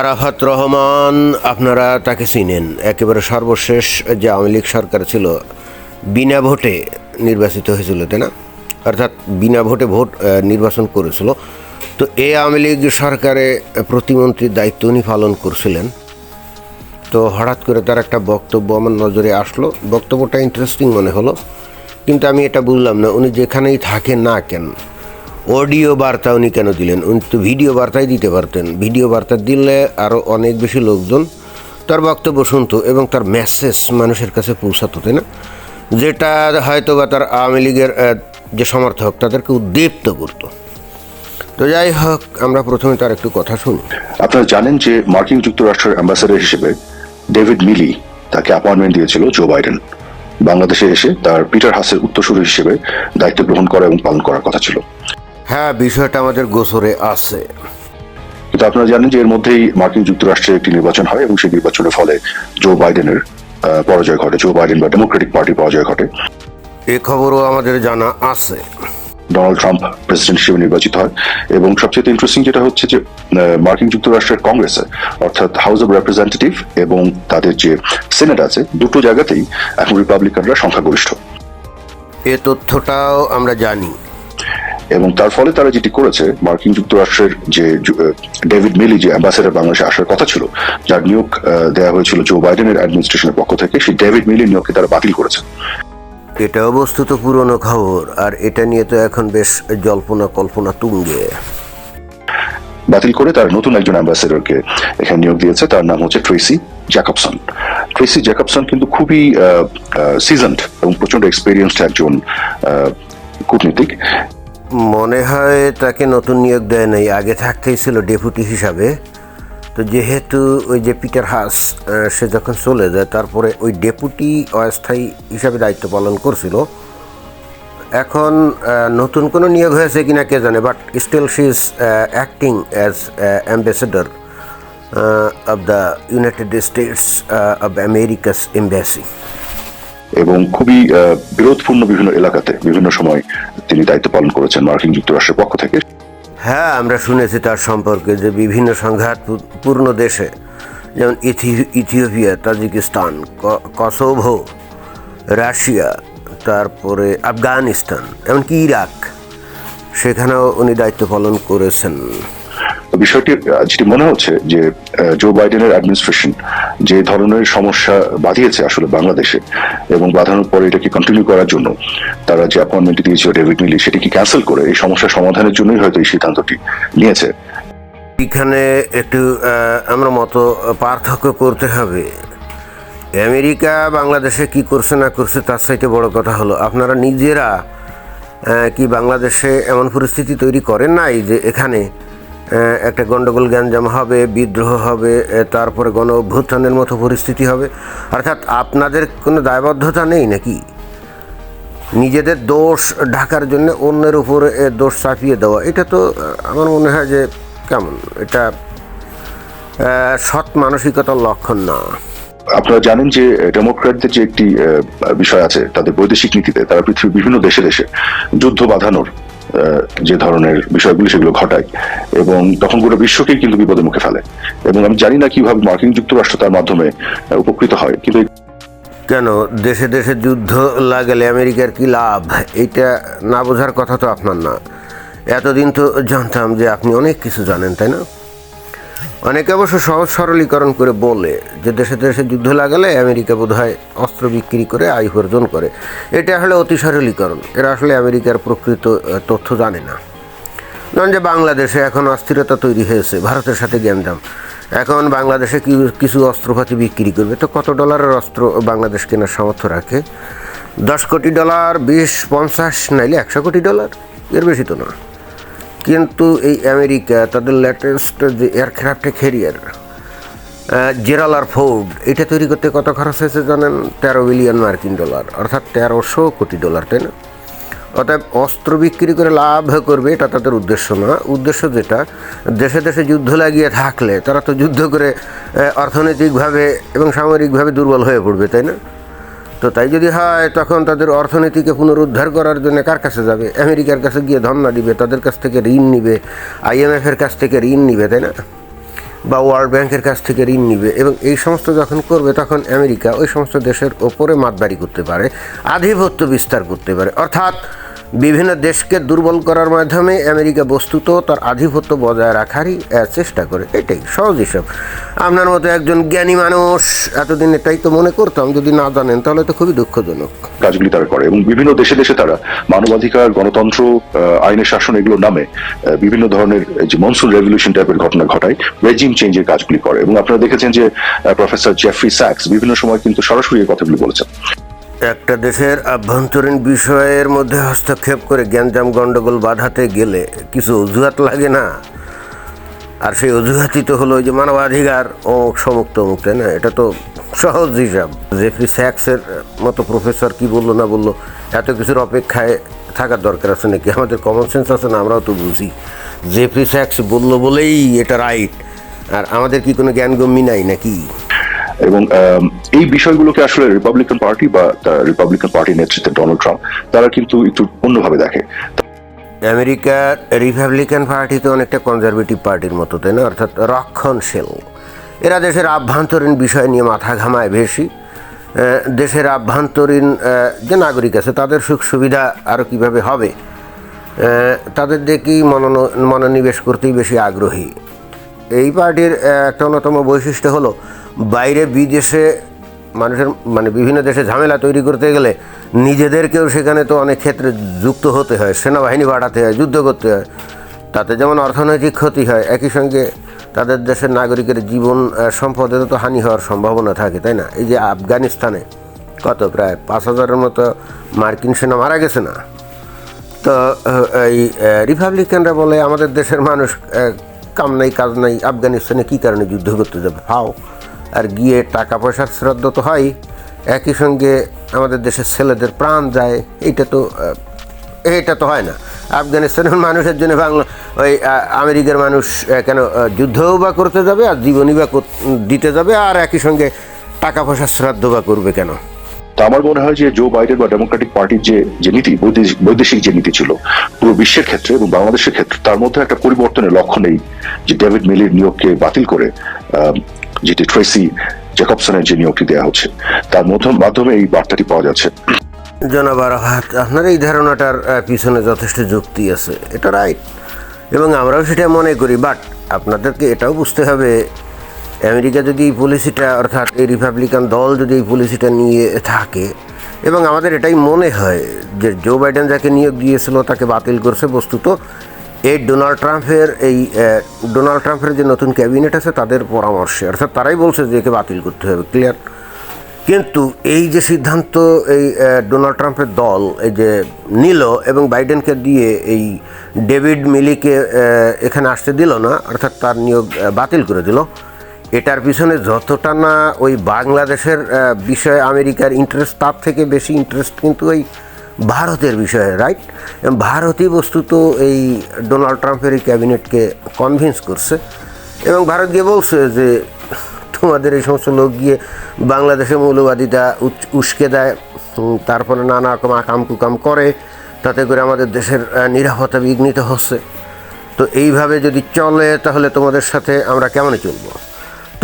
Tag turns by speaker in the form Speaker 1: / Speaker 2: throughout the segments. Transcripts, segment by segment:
Speaker 1: আরাফাত রহমান, আপনারা তাকে চিনেন। একেবারে সর্বশেষ যে আওয়ামী লীগ সরকার ছিল, বিনা ভোটে নির্বাচিত হয়েছিল, তাই না? অর্থাৎ বিনা ভোটে ভোট নির্বাচন করেছিল। তো এই আওয়ামী লীগ সরকারে প্রতিমন্ত্রীর দায়িত্ব উনি পালন করছিলেন। তো হঠাৎ করে তার একটা বক্তব্য আমার নজরে আসলো। বক্তব্যটা ইন্টারেস্টিং মনে হলো। কিন্তু আমি এটা বুঝলাম না। উনি যেখানেই থাকেন না কেন অডিও বার্তা উনি কেন দিলেন? উনি তো ভিডিও বার্তাই দিতে পারতেন। ভিডিও বার্তা দিলে আরও অনেক বেশি লোকজন তার বক্তব্য শুনতো এবং তার মেসেজ মানুষের কাছে পৌঁছাতো, তাই না? যেটা হয়তো বা তার আওয়ামী লীগের যে সমর্থক তাদেরকে উদ্দীপ্ত করতো। তো যাই হোক, আমরা প্রথমে তার একটু কথা শুনি।
Speaker 2: আপনারা জানেন যে মার্কিন যুক্তরাষ্ট্রের অ্যাম্বাসেডর হিসেবে ডেভিড মিলি তাকে অ্যাপয়েন্টমেন্ট দিয়েছিল জো বাইডেন বাংলাদেশে এসে তার পিটার হাসের উত্তরসূরি হিসেবে দায়িত্ব গ্রহণ করা এবং পালন করার কথা ছিল।
Speaker 1: হ্যাঁ বিষয়টা আমাদের গোসরে আছে।
Speaker 2: কিন্তু আপনারা জানেন যে এর মধ্যেই মার্কিন যুক্তরাষ্ট্রে একটি নির্বাচন হয় এবং সেই নির্বাচনের ফলে জো বাইডেনের পরাজয় ঘটে। জো বাইডেন বা ডেমোক্রেটিক পার্টি পরাজয় ঘটে।
Speaker 1: এ খবরও আমাদের জানা আছে।
Speaker 2: ডোনাল্ড ট্রাম্প প্রেসিডেন্ট হিসেবে নির্বাচিত হয়। এবং সবচেয়ে ইন্টারেস্টিং যেটা হচ্ছে যে মার্কিন যুক্তরাষ্ট্রের কংগ্রেসে অর্থাৎ হাউস অব রেপ্রেজেন্টেটিভ এবং তাদের যে সেনেট আছে দুটো জায়গাতেই এখন রিপাবলিকানরা সংখ্যাগরিষ্ঠ।
Speaker 1: এ তথ্যটাও আমরা জানি।
Speaker 2: এবং তার ফলে তারা যেটি করেছে মার্কিন যুক্তরাষ্ট্রের যে ডেভিড মিলি যে অ্যাম্বাসেডর বাংলাদেশে আসার কথা ছিল যার নিয়োগ দেওয়া হয়েছিল জো বাইডেনের অ্যাডমিনিস্ট্রেশনের পক্ষ থেকে সেই ডেভিড মিলির নিয়োগকে তারা বাতিল করেছে।
Speaker 1: এটা অবস্থিত পুরনো খবর আর এটা নিয়ে তো এখন বেশ জল্পনা কল্পনা তুঙ্গে।
Speaker 2: বাতিল করে তার নতুন একজন অ্যাম্বাসেডরকে এখানে নিয়োগ দিয়েছে তার নাম হচ্ছে ট্রেসি জ্যাকবসন। ট্রেসি জ্যাকবসন কিন্তু খুবই সিজন্ড এবং প্রচণ্ড এক্সপিরিয়েন্সড একজন কূটনীতিক।
Speaker 1: মনে হয় তাকে নতুন নিয়োগ দেয় নাই, আগে থাকতেই ছিল ডেপুটি হিসাবে। তো যেহেতু ওই যে পিটার হাস সে যখন চলে যায়, তারপরে ওই ডেপুটি অস্থায়ী হিসাবে দায়িত্ব পালন করছিল। এখন নতুন কোনো নিয়োগ হয়েছে কিনা কে জানে but still she is acting as ambassador of the United States of America's embassy
Speaker 2: এবং খুবই বিরোধপূর্ণ বিভিন্ন এলাকাতে, বিভিন্ন সময় তিনি দায়িত্ব পালন করেছেন মার্কিন যুক্তরাষ্ট্রের পক্ষ থেকে।
Speaker 1: হ্যাঁ আমরা শুনেছি তার সম্পর্কে যে বিভিন্ন সংঘাত পূর্ণ দেশে, যেমন ইথি- ইথিওপিয়া, তাজিকিস্তান কসোভো, রাশিয়া, তারপরে আফগানিস্তান, এমনকি ইরাক, সেখানেও উনি দায়িত্ব পালন করেছেন।
Speaker 2: বিষয়টি যেটি মনে হচ্ছে যে জো বাইডেনের অ্যাডমিনিস্ট্রেশন যে ধরনের সমস্যা বাঁধিয়েছে আসলে বাংলাদেশে এবং বাঁধানোর পরে এটাকে কন্টিনিউ করার জন্য, তারা যে অ্যাপয়েন্টমেন্ট দিয়েছিল ডেভিড মিলি সেটিকে ক্যান্সেল করে এই সমস্যা সমাধানের জন্যই হয়তো এই সিদ্ধান্তটি নিয়েছে।
Speaker 1: এখানে একটু আমরা মতো পার্থক্য করতে হবে। আমেরিকা বাংলাদেশে কি করছে না করছে তার সাথে বড় কথা হলো, আপনারা নিজেরা কি বাংলাদেশে এমন পরিস্থিতি তৈরি করেন নাই যে এখানে একটা গণ্ডগোল জ্ঞানজাম হবে, বিদ্রোহ হবে তারপরে গণ অভ্যুত্থানের মতো পরিস্থিতি হবে। অর্থাৎ আপনাদের কোনো দায়বদ্ধতা নেই নাকি? নিজেদের দোষ ঢাকার জন্য অন্যের উপরে দোষ চাপিয়ে দেওয়া। এটা তো আমার মনে হয় যে কেমন? এটা সৎ মানসিকতার লক্ষণ না।
Speaker 2: আপনারা জানেন যে, ডেমোক্র্যাটদের যে একটি বিষয় আছে, তাদের বৈদেশিক নীতিতে তারা পৃথিবীর বিভিন্ন দেশে দেশে যুদ্ধ বাঁধানোর যে ধরনের বিষয়গুলি সেগুলো ঘটায়। এবং তখন গোটা বিশ্বকেই কিন্তু বিপদের মুখে ফেলে। এবং আমি জানি না কীভাবে মার্কিন যুক্তরাষ্ট্র তার মাধ্যমে উপকৃত হয়। কিন্তু
Speaker 1: কেন? দেশে দেশে যুদ্ধ লাগালে আমেরিকার কি লাভ? এটা না বোঝার কথা তো আপনার না। এতদিন তো জানতাম যে আপনি অনেক কিছু জানেন, তাই না? অনেকে অবশ্য সহজ সরলীকরণ করে বলে যে দেশে দেশে যুদ্ধ লাগালে আমেরিকা বোধহয় অস্ত্র বিক্রি করে আয় উপার্জন করে। এটা আসলে অতি সরলীকরণ। এরা আসলে আমেরিকার প্রকৃত তথ্য জানে না। নন যে বাংলাদেশে এখন অস্থিরতা তৈরি হয়েছে, ভারতের সাথে গ্যাঞ্জাম এখন বাংলাদেশে কিছু অস্ত্রপাতি বিক্রি করবে? তো কত ডলারের অস্ত্র বাংলাদেশ কেনার সামর্থ্য রাখে? দশ কোটি ডলার, বিশ, পঞ্চাশ, নাইলে একশো কোটি ডলার? এর বেশি তো না কিন্তু এই আমেরিকা, তাদের লেটেস্ট যে এয়ারক্রাফটে ক্যারিয়ার জেরাল আর ফোর্ড এটা তৈরি করতে কত খরচ হয়েছে জানেন? তেরো বিলিয়ন মার্কিন ডলার অর্থাৎ তেরোশো কোটি ডলার তাই না? অতএব অস্ত্র বিক্রি করে লাভ করবে, এটা তাদের উদ্দেশ্য না। উদ্দেশ্য যেটা, দেশে দেশে যুদ্ধ লাগিয়ে থাকলে তারা তো যুদ্ধ করে অর্থনৈতিকভাবে এবং সামরিকভাবে দুর্বল হয়ে পড়বে, তাই না? তো তাই যদি হয়, তখন তাদের অর্থনীতিকে পুনরুদ্ধার করার জন্য কার কাছে যাবে? আমেরিকার কাছে গিয়ে ধন্না দিবে, তাদের কাছ থেকে ঋণ নিবে আইএমএফের কাছ থেকে ঋণ নিবে, তাই না? বা ওয়ার্ল্ড ব্যাংকের কাছ থেকে ঋণ নিবে, এবং এই সমস্ত যখন করবে, তখন আমেরিকা ওই সমস্ত দেশের ওপরে মাতবাড়ি করতে পারে, আধিপত্য বিস্তার করতে পারে। অর্থাৎ বিভিন্ন দেশকে দুর্বল করার মাধ্যমে আমেরিকা বস্তুত তার আধিপত্য বজায় রাখারই চেষ্টা করে। এটাই সহজ হিসাব। আপনার মতো একজন জ্ঞানী মানুষ, এতদিন এটাই তো মনে করতাম, যদি না জানেন তাহলে তো খুবই দুঃখজনক।
Speaker 2: কাজগুলি তারা করে এবং বিভিন্ন দেশে দেশে তারা মানবাধিকার, গণতন্ত্র আইনের শাসন এগুলোর নামে বিভিন্ন ধরনের যে মনসুন রেভলিউশন টাইপের ঘটনা ঘটায় রেজিম চেঞ্জের কাজগুলি করে। এবং আপনারা দেখেছেন যে প্রফেসর জেফরি স্যাক্স বিভিন্ন সময় কিন্তু সরাসরি এই কথাগুলি বলেছেন।
Speaker 1: একটা দেশের আভ্যন্তরীণ বিষয়ের মধ্যে হস্তক্ষেপ করে জ্ঞানজাম গণ্ডগোল বাধাতে গেলে কিছু অজুহাত লাগে না। আর সেই অজুহাতই তো হলো ওই যে মানবাধিকার অমুক সমুক তমুক তাই না? এটা তো সহজ হিসাব। জেফরি স্যাক্সের মতো প্রফেসর কি বলল না বলল, এত কিছুর অপেক্ষায় থাকার দরকার আছে নাকি? আমাদের কমন সেন্স আছে না, আমরাও তো বুঝি। জেফরি স্যাক্স বলল বলেই এটা রাইট আর আমাদের কি কোনো জ্ঞানগম্যি নাই নাকি?
Speaker 2: এবং এই বিষয়গুলোকে আসলে রিপাবলিকান পার্টি বা রিপাবলিকান পার্টির নেতৃত্বে ডোনাল্ড ট্রাম্প তারা কিন্তু একটু অন্যভাবে দেখে।
Speaker 1: আমেরিকার রিপাবলিকান পার্টি তো অনেকটা কনজারভেটিভ পার্টির মতো, তাই না? অর্থাৎ রক্ষণশীল। এরা দেশের আভ্যন্তরীণ বিষয় নিয়ে মাথা ঘামায় বেশি। দেশের আভ্যন্তরীণ যে নাগরিক আছে, তাদের সুখ সুবিধা আরও কীভাবে হবে? তাদের দেখেই মনোন, মনোনিবেশ করতেই বেশি আগ্রহী? এই পার্টির একটা অন্যতম বৈশিষ্ট্য হলো বাইরে বিদেশে মানুষের মানে বিভিন্ন দেশে ঝামেলা তৈরি করতে গেলে নিজেদেরকেও সেখানে তো অনেক ক্ষেত্রে যুক্ত হতে হয় সেনাবাহিনী বাড়াতে হয় যুদ্ধ করতে হয়। তাতে যেমন অর্থনৈতিক ক্ষতি হয় একই সঙ্গে তাদের দেশের নাগরিকের জীবন আহ, সম্পদেরও তো হানি হওয়ার সম্ভাবনা থাকে তাই না? এই যে আফগানিস্তানে কত প্রায় পাঁচ হাজারের মতো মার্কিন সেনা মারা গেছে না? তো এই রিপাবলিকানরা বলে আমাদের দেশের মানুষ কাম নাই কাজ নাই আফগানিস্তানে কী কারণে যুদ্ধ করতে যাবে? ফাও। আর গিয়ে টাকা পয়সার শ্রদ্ধ তো হয়। একই সঙ্গে আমাদের দেশের ছেলেদের প্রাণ যায়, এইটা তো এটা তো হয় না। আফগানিস্তানের মানুষের জন্য বাংলা, ওই আমেরিকার মানুষ কেন যুদ্ধও বা করতে যাবে আর জীবনই বা দিতে যাবে আর একই সঙ্গে টাকা পয়সার শ্রাদ্ধ বা করবে কেন?
Speaker 2: তা আমার মনে হয় যে জো বাইডেন বা ডেমোক্রেটিক পার্টির যে যে নীতি বৈদেশিক যে নীতি ছিল, পুরো বিশ্বের ক্ষেত্রে এবং বাংলাদেশের ক্ষেত্রে, তার মধ্যে একটা পরিবর্তনের লক্ষ্য নেই যে ডেভিড মিলির নিয়োগকে বাতিল করে যেটি ট্রেসি জ্যাকবসনের যে নিয়োগটি দেওয়া হচ্ছে। তার মধ্য মাধ্যমে এই বার্তাটি পাওয়া যাচ্ছে।
Speaker 1: জনাব আরাফাত, আপনার এই ধারণাটার পিছনে যথেষ্ট যুক্তি আছে। এটা রাইট এবং আমরাও সেটা মনে করি বাট আপনাদেরকে এটাও বুঝতে হবে, আমেরিকা যদি এই পলিসিটা অর্থাৎ এই রিপাবলিকান দল যদি এই পলিসিটা নিয়ে থাকে, এবং আমাদের এটাই মনে হয় যে জো বাইডেন যাকে নিয়োগ দিয়েছিল, তাকে বাতিল করছে বস্তুত এই ডোনাল্ড ট্রাম্পের এই ডোনাল্ড ট্রাম্পের যে নতুন ক্যাবিনেট আছে, তাদের পরামর্শে, অর্থাৎ তারাই বলছে যে একে বাতিল করতে হবে, ক্লিয়ার? কিন্তু এই যে সিদ্ধান্ত, এই ডোনাল্ড ট্রাম্পের দল, এই যে নিল এবং বাইডেনকে দিয়ে এই ডেভিড মিলিকে এখানে আসতে দিল না, অর্থাৎ তার নিয়োগ বাতিল করে দিল, এটার পিছনে যতটা না ওই বাংলাদেশের বিষয়ে আমেরিকার ইন্টারেস্ট তার থেকে বেশি ইন্টারেস্ট কিন্তু ওই ভারতের বিষয়ে রাইট ভারতই বস্তুত এই ডোনাল্ড ট্রাম্পের এই ক্যাবিনেটকে কনভিন্স করছে। এবং ভারত গিয়ে বলছে যে, তোমাদের এই সমস্ত লোক গিয়ে বাংলাদেশে মৌলবাদীটা উস্কে দেয় তারপরে নানা রকম আকাম কুকাম করে, তাতে করে আমাদের দেশের নিরাপত্তা বিঘ্নিত হচ্ছে। তো এইভাবে যদি চলে, তাহলে তোমাদের সাথে আমরা কেমন চলবো?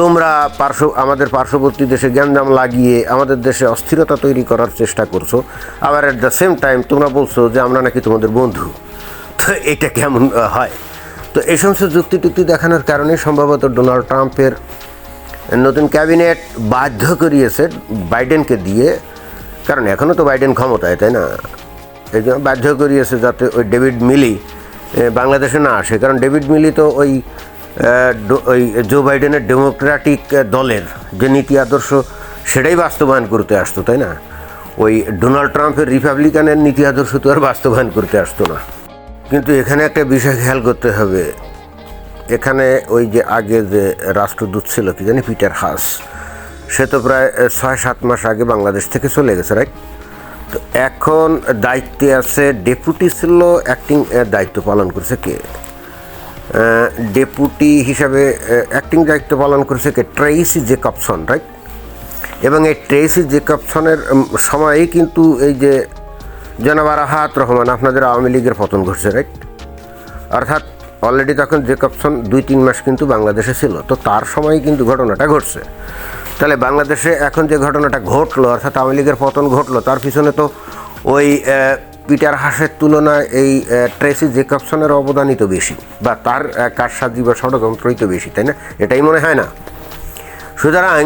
Speaker 1: তোমরা পার্শ্ব, আমাদের পার্শ্ববর্তী দেশে জ্ঞানজাম লাগিয়ে আমাদের দেশে অস্থিরতা তৈরি করার চেষ্টা করছ। আবার অ্যাট দ্য সেম টাইম তোমরা বলছো যে আমরা নাকি তোমাদের বন্ধু। তো এটা কেমন হয়? তো এই সমস্ত যুক্তি টুক্তি দেখানোর কারণে সম্ভবত ডোনাল্ড ট্রাম্পের নতুন ক্যাবিনেট বাধ্য করিয়েছে বাইডেনকে দিয়ে। কারণ এখনও তো বাইডেন ক্ষমতায়, তাই না? এই জন্য বাধ্য করিয়েছে যাতে ওই ডেভিড মিলি বাংলাদেশে না আসে। কারণ ডেভিড মিলি তো ওই ওই জো বাইডেনের ডেমোক্রেটিক দলের যে নীতি আদর্শ, সেটাই বাস্তবায়ন করতে আসতো, তাই না? ওই ডোনাল্ড ট্রাম্পের রিপাবলিকানের নীতি আদর্শ তো আর বাস্তবায়ন করতে আসতো না। কিন্তু এখানে একটা বিষয় খেয়াল করতে হবে। এখানে ওই যে আগে যে রাষ্ট্রদূত ছিল, কি জানি পিটার হাস সে তো প্রায় ছয় সাত মাস আগে বাংলাদেশ থেকে চলে গেছে রাইট তো এখন দায়িত্বে আছে ডেপুটি ছিল অ্যাক্টিং দায়িত্ব পালন করছে কে? ডেপুটি হিসাবে অ্যাক্টিং দায়িত্ব পালন করেছে কে? ট্রেইসি জেকবসন রাইট এবং এই ট্রেইসি জেকবসনের সময়েই কিন্তু এই যে জনাব আরাহাত রহমান আপনাদের আওয়ামী লীগের পতন ঘটছে রাইট অর্থাৎ অলরেডি তখন জেকবসন দুই তিন মাস কিন্তু বাংলাদেশে ছিল, তো তার সময় কিন্তু ঘটনাটা ঘটছে। তাহলে বাংলাদেশে এখন যে ঘটনাটা ঘটলো, অর্থাৎ আওয়ামী লীগের পতন ঘটলো, তার পিছনে তো ওই পিটার হাসের তুলনায় এই ট্রেসি জেকবসনের অবদানই তো বেশি, বা তার কারসাজি বা ষড়যন্ত্রই তো বেশি, তাই না? এটাই মনে হয় না। সুতরাং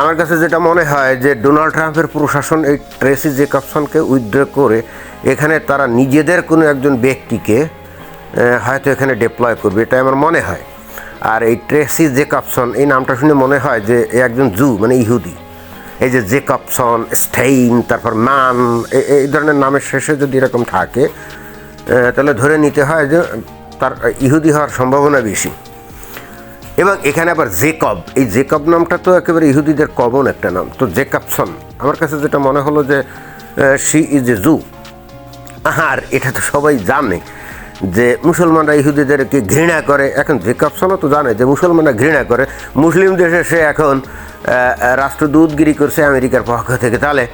Speaker 1: আমার কাছে যেটা মনে হয় যে ডোনাল্ড ট্রাম্পের প্রশাসন এই ট্রেসি জেকবসনকে উইথড্র করে এখানে তারা নিজেদের কোনো একজন ব্যক্তিকে হয়তো এখানে ডিপ্লয় করবে এটা আমার মনে হয়। আর এই ট্রেসি জেকবসন, এই নামটা শুনে মনে হয় যে একজন জু মানে ইহুদি। এই যে জেকবসন স্টেইন তারপর এ- এই ধরনের নামের শেষে যদি এরকম থাকে তাহলে ধরে নিতে হয় যে তার ইহুদি হওয়ার সম্ভাবনা বেশি। এবং এখানে আবার জেকব এই জেকব নামটা তো একেবারে ইহুদিদের কমন একটা নাম। তো জেকবসন আমার কাছে যেটা মনে হলো যে শি ইজ এ জু আর এটা তো সবাই জানে। যে মুসলমানরা ইহুদিদেরকে ঘৃণা করে, এখন জেকবসনও তো জানে যে মুসলমানরা ঘৃণা করে, মুসলিম দেশে সে এখন রাষ্ট্রদূতগিরি করছে আমেরিকার পক্ষ থেকে। তাহলে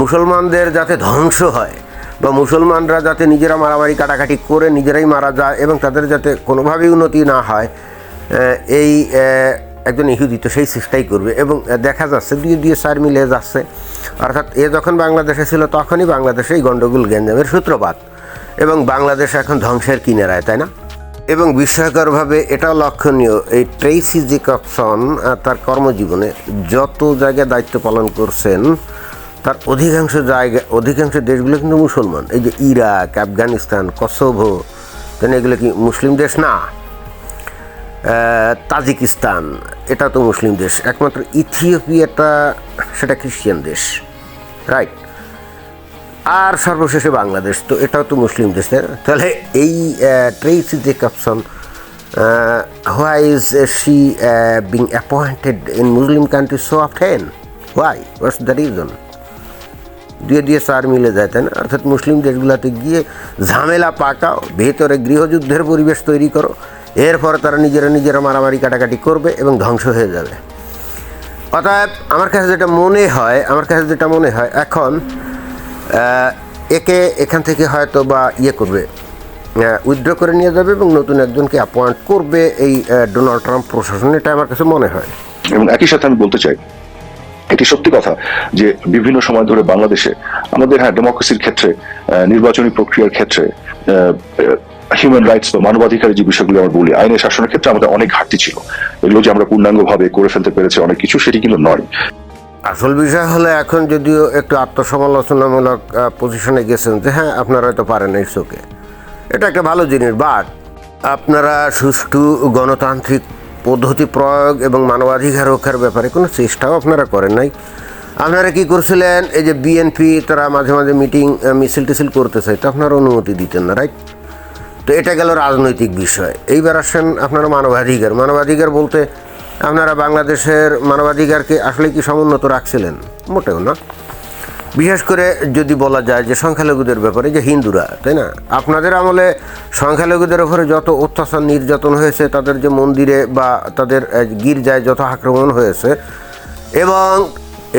Speaker 1: মুসলমানদের যাতে ধ্বংস হয় বা মুসলমানরা যাতে নিজেরা মারামারি কাটাকাটি করে নিজেরাই মারা যায় এবং তাদের যাতে কোনোভাবেই উন্নতি না হয় এই একজন ইহুদি তো সেই চেষ্টাই করবে। এবং দেখা যাচ্ছে দিয়ে দিয়ে সার মিলে যাচ্ছে। অর্থাৎ এ যখন বাংলাদেশে ছিল, তখনই বাংলাদেশে এই গণ্ডগোল গ্যাঞ্জামের সূত্রপাত। এবং বাংলাদেশ এখন ধ্বংসের কিনারায়, তাই না? এবং বিস্ময়করভাবে এটাও লক্ষণীয়, এই ট্রেসি জেকবসন তার কর্মজীবনে যত জায়গায় দায়িত্ব পালন করছেন, তার অধিকাংশ জায়গা, অধিকাংশ দেশগুলো কিন্তু মুসলমান। এই যে ইরাক, আফগানিস্তান, কসোভো, তাই এগুলো কি মুসলিম দেশ না? তাজিকিস্তান এটা তো মুসলিম দেশ। একমাত্র ইথিওপিয়াটা সেটা খ্রিস্টান দেশ, রাইট? আর সর্বশেষে বাংলাদেশ। তো এটাও তো মুসলিম দেশ? তাহলে এই Tracey Jacobson why is she being appointed in Muslim country so often why what's the reason দিয়ে দিয়ে সার মিলে যায়, তাই না? অর্থাৎ মুসলিম দেশগুলোতে গিয়ে ঝামেলা পাকাও, ভেতরে গৃহযুদ্ধের পরিবেশ তৈরি করো, এরপর তারা নিজেরা নিজেরা মারামারি কাটাকাটি করবে এবং ধ্বংস হয়ে যাবে। অতএব আমার কাছে যেটা মনে হয়, আমার কাছে যেটা মনে হয়, এখন একে এখান থেকে হয়তো বা ইয়ে করবে উইথড্র করে নিয়ে যাবে এবং নতুন একজনকে অ্যাপয়েন্ট করবে এই ডোনাল্ড ট্রাম্প প্রশাসন। এটা আমার কাছে মনে হয়।
Speaker 2: এবং একই সাথে আমি বলতে চাই, এটি সত্যি কথা যে বিভিন্ন সময় ধরে বাংলাদেশে আমাদের হ্যাঁ ডেমোক্রেসির ক্ষেত্রে নির্বাচনী প্রক্রিয়ার ক্ষেত্রে হিউম্যান রাইটস বা মানবাধিকারের যে বিষয়গুলো আমরা বলি, আইনের শাসনের ক্ষেত্রে আমাদের অনেক ঘাটতি ছিল। এগুলো যে আমরা পূর্ণাঙ্গভাবে করে ফেলতে পেরেছি অনেক কিছু, সেটি কিন্তু নয়।
Speaker 1: আসল বিষয় হলো এখন যদিও একটু আত্মসমালোচনামূলক পজিশনে গেছেন যে হ্যাঁ আপনারা হয়তো পারেন এই শোকে। এটা একটা ভালো জিনিস বাট আপনারা সুষ্ঠু গণতান্ত্রিক পদ্ধতি প্রয়োগ এবং মানবাধিকার রক্ষার ব্যাপারে কোনো চেষ্টাও আপনারা করেন নাই। আপনারা কি করছিলেন? এই যে বিএনপি তারা মাঝে মাঝে মিটিং মিছিল টিছিল করতে চাই তো আপনারা অনুমতি দিতেন না রাইট তো এটা গেল রাজনৈতিক বিষয়। এইবার আসেন আপনারা মানবাধিকার। মানবাধিকার বলতে আপনারা বাংলাদেশের মানবাধিকারকে আসলে কি সমুন্নত রাখছিলেন? মোটেও না। বিশেষ করে যদি বলা যায় যে সংখ্যালঘুদের ব্যাপারে, যে হিন্দুরা, তাই না? আপনাদের আমলে সংখ্যালঘুদের ওপরে যত অত্যাচার, নির্যাতন হয়েছে, তাদের যে মন্দিরে বা তাদের গির্জায় যত আক্রমণ হয়েছে, এবং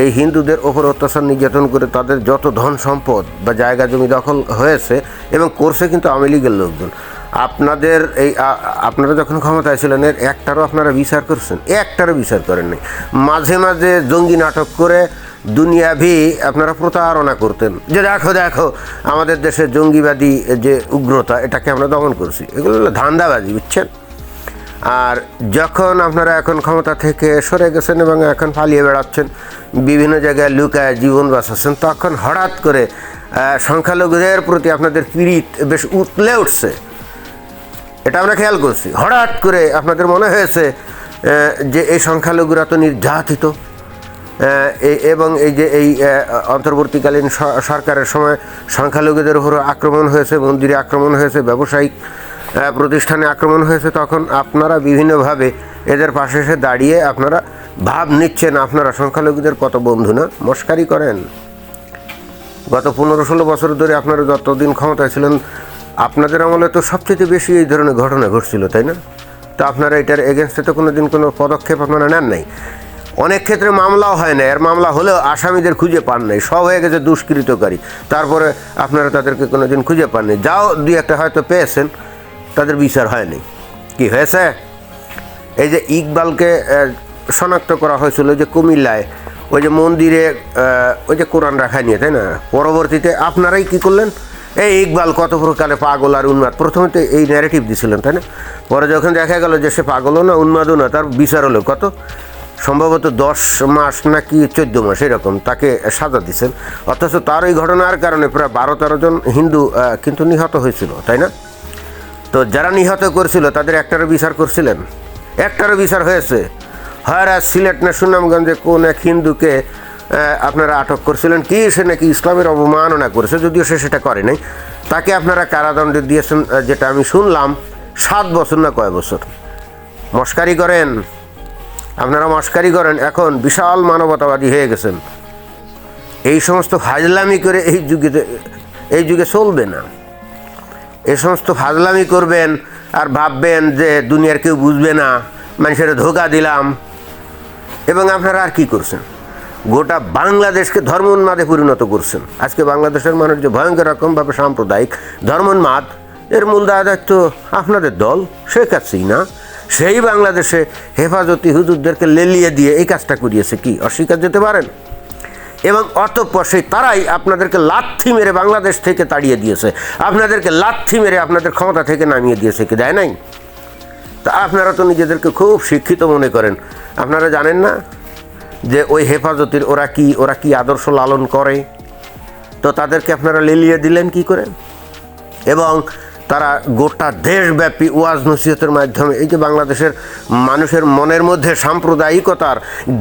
Speaker 1: এই হিন্দুদের ওপর অত্যাচার, নির্যাতন করে তাদের যত ধন সম্পদ বা জায়গা জমি দখল হয়েছে, এবং করছে কিন্তু আওয়ামী লীগের লোকজন। আপনাদের এই আপনারা যখন ক্ষমতায় ছিলেন, এর একটারও আপনারা বিচার করছেন। একটারও বিচার করেন নাই মাঝে মাঝে জঙ্গি নাটক করে দুনিয়াভি আপনারা প্রতারণা করতেন। যে দেখো দেখো, আমাদের দেশে জঙ্গিবাদী যে উগ্রতা, এটাকে আমরা দমন করছি। এগুলো ধান্দাবাজি, বুঝছেন? আর যখন আপনারা এখন ক্ষমতা থেকে সরে গেছেন এবং এখন পালিয়ে বেড়াচ্ছেন, বিভিন্ন জায়গায় লুকায় জীবন বাঁচাচ্ছেন, তখন হঠাৎ করে সংখ্যালঘুদের প্রতি আপনাদের পীড়িত বেশ উতলে উঠছে। এটা আমরা খেয়াল করছি। হঠাৎ করে আপনাদের মনে হয়েছে যে এই সংখ্যালঘুরা তো নির্যাতিত এবং এই যে এই অন্তর্বর্তীকালীন সরকারের সময় সংখ্যালঘুদের উপর আক্রমণ হয়েছে, মন্দিরে আক্রমণ হয়েছে, ব্যবসায়িক প্রতিষ্ঠানে আক্রমণ হয়েছে, তখন আপনারা বিভিন্নভাবে এদের পাশে এসে দাঁড়িয়ে আপনারা ভাব নিচ্ছেন, আপনারা সংখ্যালঘুদের কত বন্ধু না? মস্কারি করেন। গত পনেরো ষোলো বছর ধরে আপনারা যতদিন ক্ষমতায় ছিলেন আপনাদের আমলে তো সবচেয়ে বেশি এই ধরনের ঘটনা ঘটছিল, তাই না? তো আপনারা এটার এগেনস্টে তো কোনো দিন কোনো পদক্ষেপ আপনারা নেন নাই। অনেক ক্ষেত্রে মামলাও হয় না এর মামলা হলেও আসামিদের খুঁজে পান নাই, সব হয়ে গেছে দুষ্কৃতকারী। তারপরে আপনারা তাদেরকে কোনো দিন খুঁজে পান নাই। যাও, দুই একটা হয়তো পেয়েছেন, তাদের বিচার হয়নি। কি হয়েছে? এই যে ইকবালকে শনাক্ত করা হয়েছিল যে কুমিল্লায়, ওই যে মন্দিরে ওই যে কোরআন রাখা নিয়ে, তাই না? পরবর্তীতে আপনারাই কি করলেন? এই ইকবাল কত প্রকারে পাগল আর উন্মাদ? প্রথমে তো এই ন্যারেটিভ দিছিলেন, তাই না? পরে যখন দেখা গেল যে সে পাগলও না, উন্মাদও না, তার বিচার হলো কত? সম্ভবত দশ মাস নাকি চোদ্দ মাস, এরকম তাকে সাজা দিচ্ছেন অথচ তার ওই ঘটনার কারণে প্রায় বারো তেরো জন হিন্দু কিন্তু নিহত হয়েছিল, তাই না? তো যারা নিহত করছিল, তাদের একটারও বিচার করছিলেন? একটারও বিচার হয়েছে? হয় সিলেট না সুনামগঞ্জে কোন এক হিন্দুকে আপনারা আটক করছিলেন কি সে নাকি ইসলামের অবমাননা করেছে, যদিও সে সেটা করে নাই। তাকে আপনারা কারাদণ্ড দিয়েছেন যেটা আমি শুনলাম, সাত বছর না কয় বছর? মস্কারি করেন, আপনারা মস্কারি করেন, এখন বিশাল মানবতাবাদী হয়ে গেছেন। এই সমস্ত ফাজলামি করে এই যুগে এই যুগে চলবে না। এই সমস্ত ফাজলামি করবেন আর ভাববেন যে দুনিয়ার কেউ বুঝবে না, মানুষের ধোকা দিলাম। এবং আপনারা আর কি করছেন? গোটা বাংলাদেশকে ধর্ম উন্মাদে পরিণত করছেন। আজকে বাংলাদেশের মানুষ যে ভয়ঙ্কর রকমভাবে সাম্প্রদায়িক ধর্মোন্মাদ, এর মূল দায় দায়িত্ব আপনাদের দল শেখ হাসিনা সেই বাংলাদেশে হেফাজতি হুজুরদেরকে লেলিয়ে দিয়ে এই কাজটা করিয়েছে কি? অস্বীকার যেতে পারেন? এবং অতঃপর সেই তারাই আপনাদেরকে লাথি মেরে বাংলাদেশ থেকে তাড়িয়ে দিয়েছে। আপনাদেরকে লাথি মেরে আপনাদের ক্ষমতা থেকে নামিয়ে দিয়েছে কি? দেয় নাই? তা আপনারা তো নিজেদেরকে খুব শিক্ষিত মনে করেন। আপনারা জানেন না? যে ওই হেফাজতির ওরা কি ওরা কি আদর্শ লালন করে? তো তাদেরকে আপনারা লিলিয়ে দিলেন কি করে? এবং তারা গোটা দেশব্যাপী ওয়াজ নসিহতের মাধ্যমে, এই যে বাংলাদেশের মানুষের মনের মধ্যে সাম্প্রদায়িকতার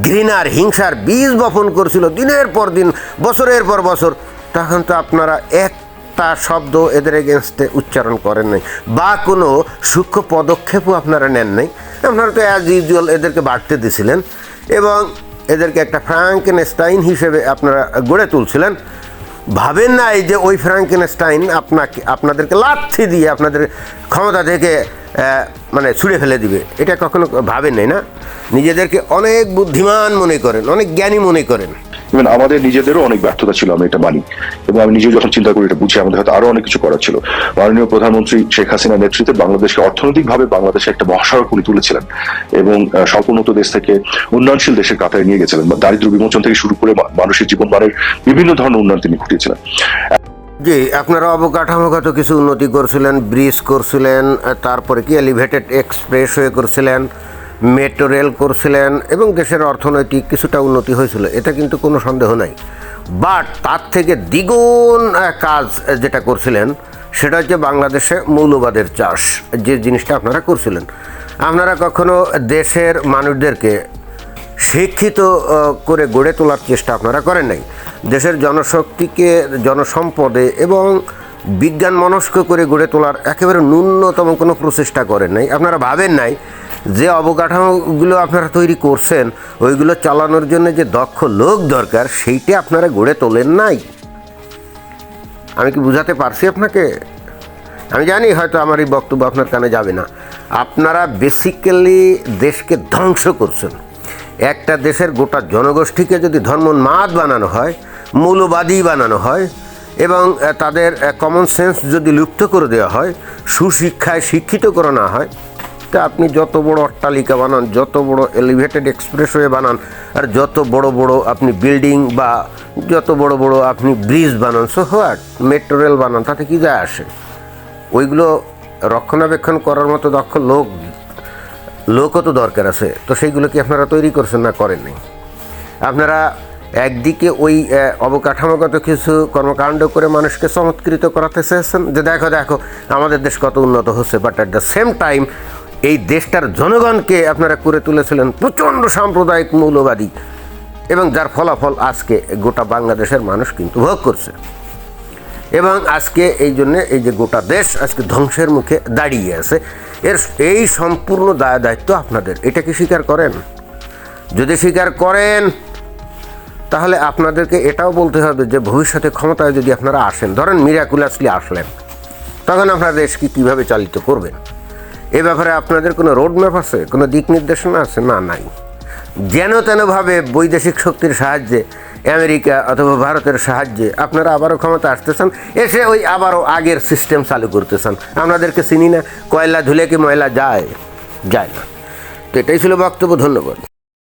Speaker 1: ঘৃণার, হিংসার বীজ বপন করছিল দিনের পর দিন, বছরের পর বছর, তখন তো আপনারা একটা শব্দ এদের এগেনস্টে উচ্চারণ করেন নাই, বা কোনো সূক্ষ্ম পদক্ষেপও আপনারা নেন নাই। আপনারা তো অ্যাজ ইউজুয়াল এদেরকে বাড়তে দিছিলেন। এবং এদেরকে একটা ফ্রাঙ্কেনস্টাইন হিসেবে আপনারা গড়ে তুলছিলেন। ভাবেন না এই যে ওই ফ্রাঙ্কেনস্টাইন আপনাকে, আপনাদেরকে লাথি দিয়ে আপনাদের ক্ষমতা থেকে মানে ছুঁড়ে ফেলে দিবে। এটা কখনো ভাবেন নাই না? নিজেদেরকে অনেক বুদ্ধিমান মনে করেন, অনেক জ্ঞানী মনে করেন।
Speaker 2: ইভেন আমাদের নিজেদেরও অনেক ব্যর্থতা ছিল, আমি এটা মানি। এবং আমি নিজেও যখন চিন্তা করি, এটা বুঝি আমাদের হয়তো আরও অনেক কিছু করার ছিল। মাননীয় প্রধানমন্ত্রী শেখ হাসিনার নেতৃত্বে বাংলাদেশকে অর্থনৈতিকভাবে বাংলাদেশে একটা মহাসড়ক উনি তুলেছিলেন। এবং স্বল্পোন্নত দেশ থেকে উন্নয়নশীল দেশের কাতারে নিয়ে গেছিলেন। বা দারিদ্র বিমোচন থেকে শুরু করে মানুষের জীবনমানের বিভিন্ন ধরনের উন্নয়ন তিনি ঘটিয়েছিলেন।
Speaker 1: জি, আপনারা অবকাঠামোগত কিছু উন্নতি করছিলেন, ব্রিজ করছিলেন, তারপরে কি এলিভেটেড এক্সপ্রেস হয়ে করছিলেন মেট্রো রেল করছিলেন এবং দেশের অর্থনৈতিক কিছুটা উন্নতি হয়েছিল, এটা কিন্তু কোনো সন্দেহ নাই। বাট তার থেকে দ্বিগুণ কাজ যেটা করছিলেন, সেটা হচ্ছে বাংলাদেশে মৌলবাদের চাষ, যে জিনিসটা আপনারা করছিলেন। আপনারা কখনো দেশের মানুষদেরকে শিক্ষিত করে গড়ে তোলার চেষ্টা আপনারা করেন নাই? দেশের জনশক্তিকে, জনসম্পদে এবং বিজ্ঞান মনস্ক করে গড়ে তোলার একেবারে ন্যূনতম কোনো প্রচেষ্টা করেন নাই? আপনারা ভাবেন নাই যে অবকাঠামোগুলো আপনারা তৈরি করছেন, ওইগুলো চালানোর জন্য যে দক্ষ লোক দরকার, সেইটা আপনারা গড়ে তোলেন নাই। আমি কি বুঝাতে পারছি আপনাকে? আমি জানি হয়তো আমার এই বক্তব্য আপনার কানে যাবে না। আপনারা বেসিক্যালি দেশকে ধ্বংস করছেন। একটা দেশের গোটা জনগোষ্ঠীকে যদি ধর্মোন্মাদ বানানো হয়, মৌলবাদী বানানো হয়, এবং তাদের কমন সেন্স যদি লুপ্ত করে দেওয়া হয়, সুশিক্ষায় শিক্ষিত করে না হয় তা আপনি যত বড় অট্টালিকা বানান, যত বড় এলিভেটেড এক্সপ্রেসওয়ে বানান, আর যত বড় বড় আপনি বিল্ডিং বা যত বড় বড় আপনি ব্রিজ বানান সো হোয়াট মেট্রো রেল বানান, তাতে কি যায় আসে? ওইগুলো রক্ষণাবেক্ষণ করার মতো দক্ষ লোক, লোকও তো দরকার আছে, তো সেইগুলো কি আপনারা তৈরি করছেন না করেন নাই? আপনারা একদিকে ওই অবকাঠামোগত কিছু কর্মকাণ্ড করে মানুষকে চমৎকৃত করাতে চেয়েছেন, যে দেখো দেখো, আমাদের দেশ কত উন্নত হচ্ছে but at the same time এই দেশটার জনগণকে আপনারা করে তুলেছিলেন প্রচণ্ড সাম্প্রদায়িক মৌলবাদী। এবং যার ফলাফল আজকে গোটা বাংলাদেশের মানুষ কিন্তু ভোগ করছে। এবং আজকে এই জন্যে এই যে গোটা দেশ আজকে ধ্বংসের মুখে দাঁড়িয়ে আছে। এর এই সম্পূর্ণ দায় দায়িত্ব আপনাদের। এটা কি স্বীকার করেন? যদি স্বীকার করেন, তাহলে আপনাদেরকে এটাও বলতে হবে যে ভবিষ্যতে ক্ষমতায় যদি আপনারা আসেন, ধরেন মিরাকুলাসলি আসলেন, তখন আপনারা দেশকে কীভাবে চালিত করবেন? এ ব্যাপারে আপনাদের কোনো রোড ম্যাপ আছে? কোনো দিক নির্দেশনা আছে? না, নাই। যেন তেনভাবে বৈদেশিক শক্তির সাহায্যে, আমেরিকা অথবা ভারতের সাহায্যে আপনারা আবারও ক্ষমতা আসতেছেন, এসে ওই আবারও আগের সিস্টেম চালু করতেছেন। আপনাদেরকে চিনি না, কয়লা ধুলে কি ময়লা যায়? যায় না। তো এটাই ছিল বক্তব্য, ধন্যবাদ।